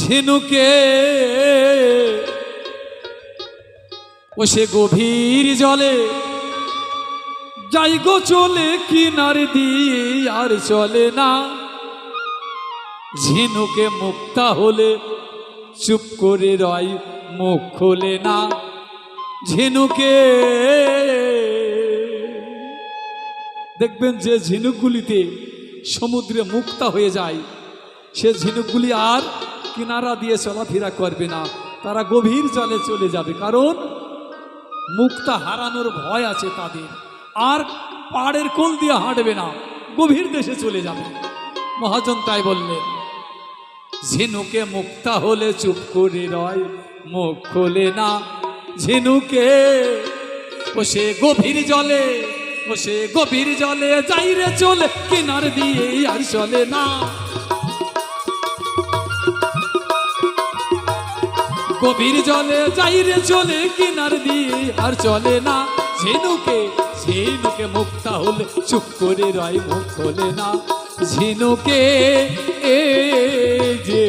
ঝিনুকে। ও সে গভীর জলে, যাই গো চলে কিনার দিয়ে আর চলে না। ঝিনুকে মুক্তা হলে, চুপ করে রয়, মুখ খোলে না। ঝিনুকে, দেখবেন যে ঝিনুকগুলিতে সমুদ্রে মুক্তা হয়ে যায়। সে ঝিনুকগুলি আর কিনারা দিয়ে চলাফেরা করবে না। তারা গভীর জলে চলে যাবে, কারণ মুক্তা হারানোর ভয় আছে তাদের। আর পাড়ের কোল দিয়ে হাঁটবে না, গভীর দেশে চলে যাবে। মহাজন তাই বললেন, ঝিনুকে মুক্তা হলে চুপ করে রয়, মুখ খোলে না ঝিনুকে। ও সে গভীর জলে ও সে গভীর জলে যাইরে চলে, কিনার দিয়ে আর চলে না। গভীর জলে যাইরে চলে কিনার দিয়ে আর চলে না। ঝিনুকে ঝিনুকে মুক্তা হলে চুপ করে রয় মুখ হলে না। ঝিনুকে, এ যে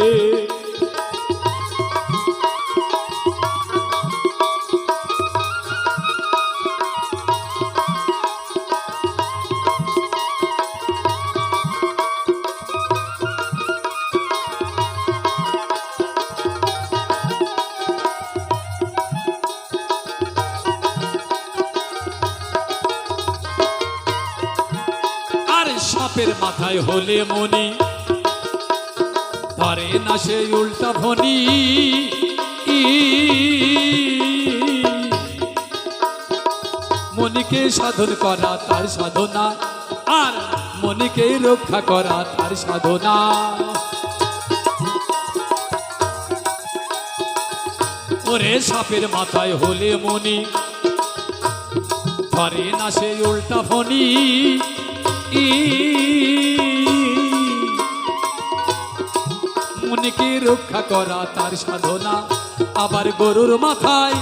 সাপের মাথায় হলে মনি ধরে না সে উল্টা ফনি মনিকে সাধন করা তার সাধনা, আর মনিকে রক্ষা করা তার সাধনা। ওরে সাপের মাথায় হলে মনি ধরে না সে উল্টা ফনি মনিকে রক্ষা করা তার সাধনা। আবার গরুর মাথায়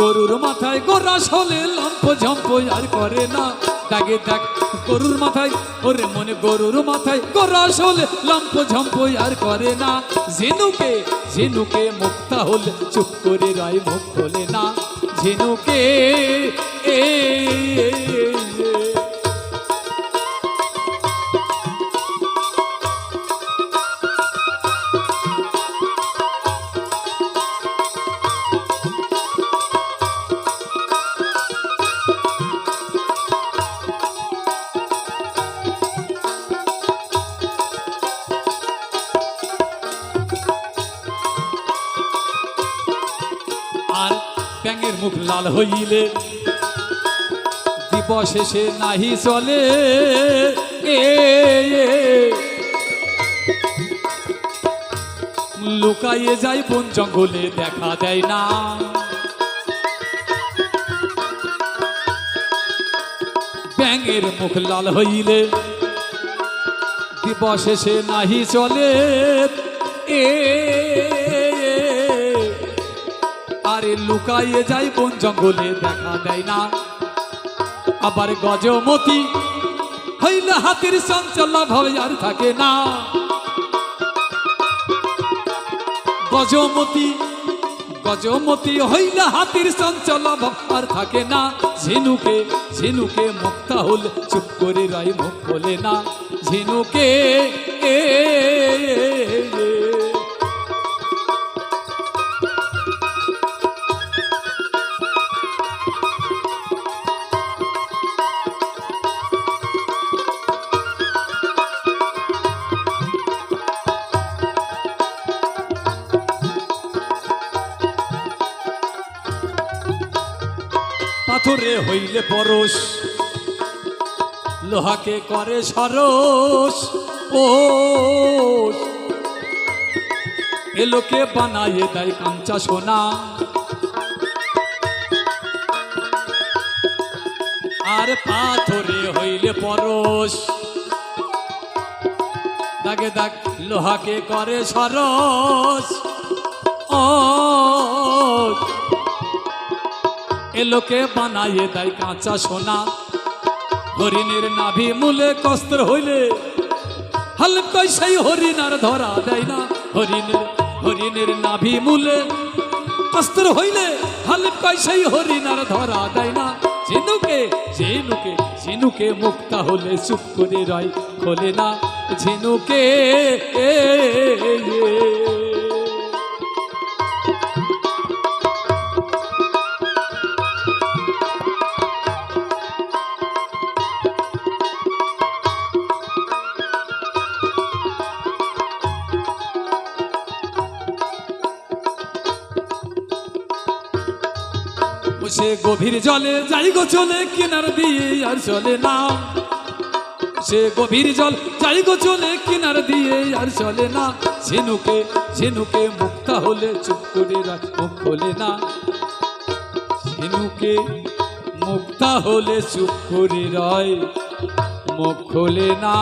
গরুর মাথায় গোরাস হলে লম্প ঝম্প আর করে না। দাগে দাগ, গরুর মাথায়, ওরে মনে গরুর মাথায় গোরাস হলে লম্প ঝম্প আর করে না। ঝিনুকে ঝিনুকে মুক্তা হলে, চুপ করে রায় মুখ খোলে না। ঝিনুকে ব্যাঙের মুখ লাল হইলে, দিবস শেষে নাহি চলে। লুকাইয়ে যায় বন জঙ্গলে, দেখা দেয় না। ব্যাঙের মুখ লাল হইলে, দিবস শেষে নাহি চলে। এ লুকাইয়ে যাই বন জঙ্গলে দেখা দেয় না। আবার গজমতি হইলে হাতির চঞ্চল ভাবে আর থাকে না। গজমতি গজমতি হইলে হাতির চঞ্চল ভাব আর থাকে না। ঝিনুকে ঝিনুকে মুক্তা হল চুপ করে রাই মুখ খোলে না। ঝিনুকে এ, পাথরে হইলে পরশ। লোহাকে করে সরস ও এলোকে বানাইয়ে দেয় কাঞ্চা সোনা। আর পাথরে হইলে পরশ। দাগে দাগ লোহাকে করে সরস ও এলোকে বানাইয়ে দেয় কাঁচা সোনা। হরিণের নাভি মূলে কস্ত্র হইলে হালকাই সেই হরিণ আর ধরা দেয় না। হরিণের হরিণের নাভি মূলে কস্তর হইলে হালিম কয় সেই হরিণ আর ধরা দেয় না। ঝিনুকে ঝিনুকে ঝিনুকে মুক্তা হলে চুপ করে রয়, খোলে না। ঝিনুকে সে গভীর জলে, যাই গো চলে কিনার দিয়ে আর চলে না। সে গভীর জল, যাই গো চলে কিনার দিয়ে আর চলে না। ঝিনুকে ঝিনুকে মুক্তা হলে চুপ করে রাখ মুখ খোলে না। ঝিনুকে মুক্তা হলে চুপ করে রয় মুখ খোলে না।